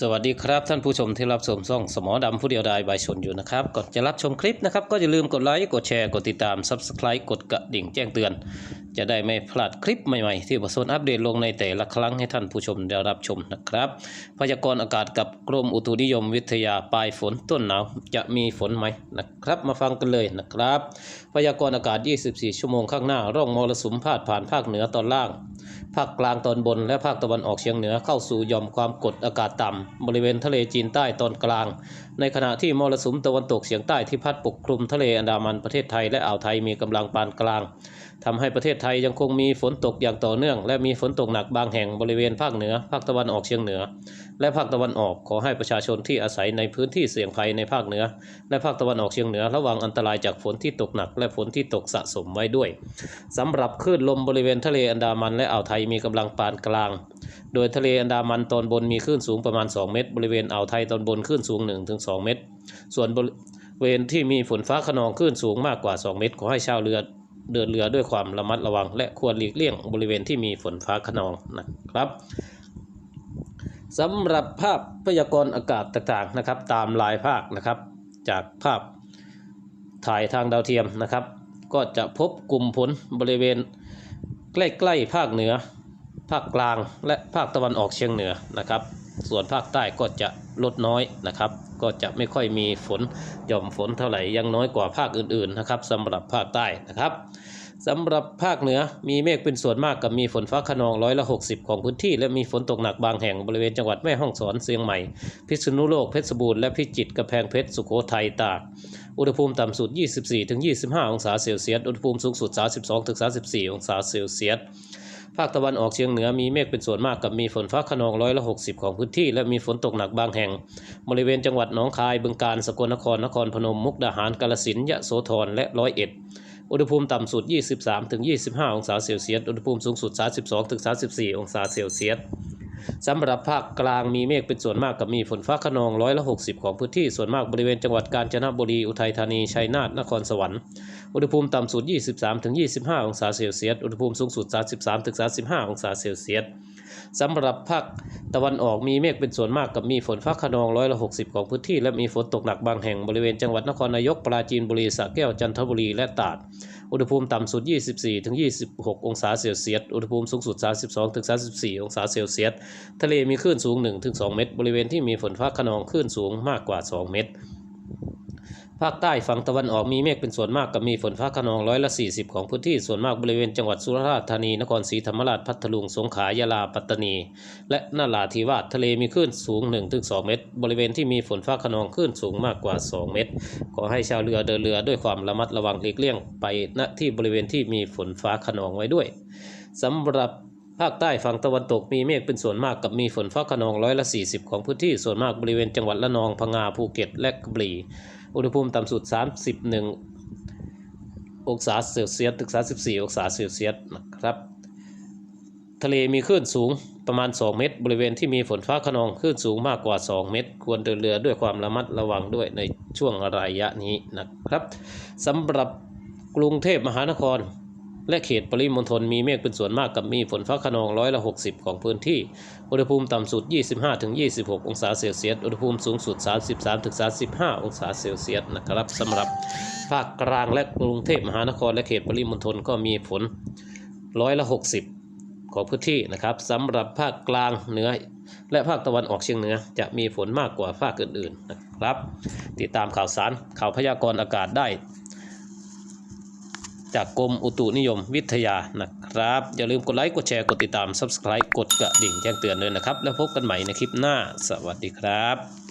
สวัสดีครับท่านผู้ชมที่รับชมช่องสมอดำผู้เดียวดายใบชนอยู่นะครับก่อนจะรับชมคลิปนะครับ ก็อย่าลืมกดไลค์กดแชร์กดติดตาม Subscribe กดกระดิ่งแจ้งเตือน จะได้ไม่พลาดคลิปใหม่ๆ ที่ประสนอัปเดตลงในแต่ละครั้งให้ท่านผู้ชมได้รับชมนะครับ พยากรณ์อากาศกับกรมอุตุนิยมวิทยาปลายฝนต้นหนาวจะมีฝนไหมนะครับ มาฟังกันเลยนะครับ พยากรณ์อากาศ 24 ชั่วโมงข้างหน้าร่องมรสุมพาดผ่านภาคเหนือตอนล่าง ภาคกลางตอนบนและภาคตะวันออกเฉียงเหนือเข้าสู่ย่อมความกดอากาศต่ำบริเวณทะเลจีนใต้ตอนกลาง ในขณะที่มรสุมตะวันตกเฉียงใต้ที่พัดปกคลุมทะเลอันดามันประเทศไทยและอ่าวไทยมีกำลังปานกลางทำให้ประเทศไทยยังคงมีฝนตกอย่างต่อเนื่อง และมีฝนตกหนักบางแห่งบริเวณภาคเหนือ ภาคตะวันออกเฉียงเหนือ และภาคตะวันออกขอให้ประชาชนที่อาศัยในพื้นที่เสี่ยงภัยในภาคเหนือ และภาคตะวันออกเฉียงเหนือระวังอันตรายจากฝนที่ตกหนัก และฝนที่ตกสะสมไว้ด้วยสำหรับคลื่นลมบริเวณทะเลอันดามันและอ่าวไทยมีกำลังปานกลาง โดยทะเลอันดามันตอนบนมีคลื่นสูงประมาณ 2 เมตร บริเวณอ่าวไทยตอนบนคลื่นสูง 1-2 เมตร ส่วนบริเวณที่มีฝนฟ้าขนองคลื่นสูงมากกว่า 2 เมตร ขอให้ชาวเรือเดินเรือด้วยความระมัดระวัง และควรหลีกเลี่ยงบริเวณที่มีฝนฟ้าขนองนะครับสำหรับภาพพยากรณ์อากาศต่างๆนะครับ ตามลายภาคนะครับ จากภาพถ่ายทางดาวเทียมนะครับ ก็จะพบกลุ่มฝนบริเวณ ใกล้ๆภาคเหนือ ภาคกลางและภาคตะวันออกเฉียงเหนือนะครับ ส่วนภาคใต้ก็จะลดน้อยนะครับ ก็จะไม่ค่อยมีฝนหย่อมฝนเท่าไหร่ยังน้อยกว่าภาคอื่นๆนะครับสำหรับภาคใต้นะครับสำหรับภาคเหนือมีเมฆเป็นส่วนมากกับมีฝนฟ้าขนองร้อยละ 60 ของพื้นที่ และมีฝนตกหนักบางแห่งบริเวณจังหวัดแม่ฮ่องสอนเชียงใหม่ พิษณุโลกเพชรบูรณ์และพิจิตรกำแพงเพชรสุโขทัยตาก อุณหภูมิต่ำสุด 24-25 องศาเซลเซียส อุณหภูมิสูงสุด 32-34 องศาเซลเซียส ภาคตะวันออกเฉียงเหนือมีเมฆเป็นส่วนมากกับมีฝนฟ้าขนองร้อยละ 60 ของพื้นที่และมีฝนตกหนักบางแห่ง บริเวณจังหวัดหนองคาย บึงกาฬ สกลนคร นครพนม มุกดาหาร กาฬสินธุ์ ยะโสธร และร้อยเอ็ดอุณหภูมิต่ำสุด 23-25 องศาเซลเซียส อุณหภูมิสูงสุด 32-34 องศาเซลเซียส สำหรับภาคกลางมีเมฆเป็นส่วนมากกับมีฝนฟ้าขนองร้อยละ 60 ของพื้นที่ส่วนมากบริเวณจังหวัดกาญจนบุรีอุทัยธานีชัยนาทนครสวรรค์อุณหภูมิต่ำสุด 23-25 องศาเซลเซียสอุณหภูมิสูงสุด 33-35 องศาเซลเซียสสำหรับภาคตะวันออกมีเมฆเป็นส่วนมากกับมีฝนฟ้าขนองร้อยละ 60 ของพื้นที่ และมีฝนตกหนักบางแห่งบริเวณจังหวัดนครนายกปราจีนบุรีสระแก้วจันทบุรีและตราด อุณหภูมิต่ำสุด 24-26 องศาเซลเซียส อุณหภูมิสูงสุด 32-34 องศาเซลเซียส ทะเลมีคลื่นสูง1-2เมตร บริเวณที่มีฝนฟ้าขนองคลื่นสูงมากกว่า 2 เมตร ภาคใต้ฝั่งตะวันออกมีเมฆเป็นส่วนมากกับมีฝนฟ้าขนองร้อยละ 40 ของพื้นที่ส่วนมากบริเวณจังหวัดสุราษฎร์ธานีนครศรีธรรมราชพัทลุงสงขลายะลาปัตตานี และนาราธิวาสทะเลมีคลื่นสูง 1-2 เมตร บริเวณที่มีฝนฟ้าขนองคลื่นสูงมากกว่า 2 เมตร ขอให้ชาวเรือเดินเรือด้วยความระมัดระวังหลีกเลี่ยงไปณที่บริเวณที่มีฝนฟ้าขนองไว้ด้วยสำหรับภาคใต้ฝั่งตะวันตกมีเมฆเป็นส่วนมากกับมีฝนฟ้าขนองร้อยละ 40 ของพื้นที่ส่วนมากบริเวณจังหวัดละนองพังงาภูเก็ตและกระบี่ อุณหภูมิต่ำสุด 31 องศาเซลเซียสถึง 34 องศาเซลเซียสนะครับทะเลมีคลื่นสูงประมาณ 2 เมตร บริเวณที่มีฝนฟ้าขนองคลื่นสูงมากกว่า 2 เมตร ควรเดินเรือด้วยความระมัดระวังด้วยในช่วงระยะนี้นะครับสำหรับกรุงเทพมหานคร และเขตปริมณฑลมีเมฆเป็นส่วนมากกับมีฝนฟ้าขนองร้อยละ 60 ของพื้นที่ อุณหภูมิต่ำสุด 25-26 องศาเซลเซียส อุณหภูมิสูงสุด 33-35 องศาเซลเซียสนะครับสำหรับภาคกลางและกรุงเทพมหานครและเขตปริมณฑลก็มีฝนร้อยละ 60 ของพื้นที่นะครับสำหรับภาคกลางเหนือและภาคตะวันออกเฉียงเหนือจะมีฝนมากกว่าภาคอื่นๆนะครับ ติดตามข่าวสารข่าวพยากรณ์อากาศได้ จากกรมอุตุนิยมวิทยานะครับ อย่าลืมกดไลค์กดแชร์กดติดตาม Subscribe กดกระดิ่งแจ้งเตือนด้วยนะครับ แล้วพบกันใหม่ในคลิปหน้า สวัสดีครับ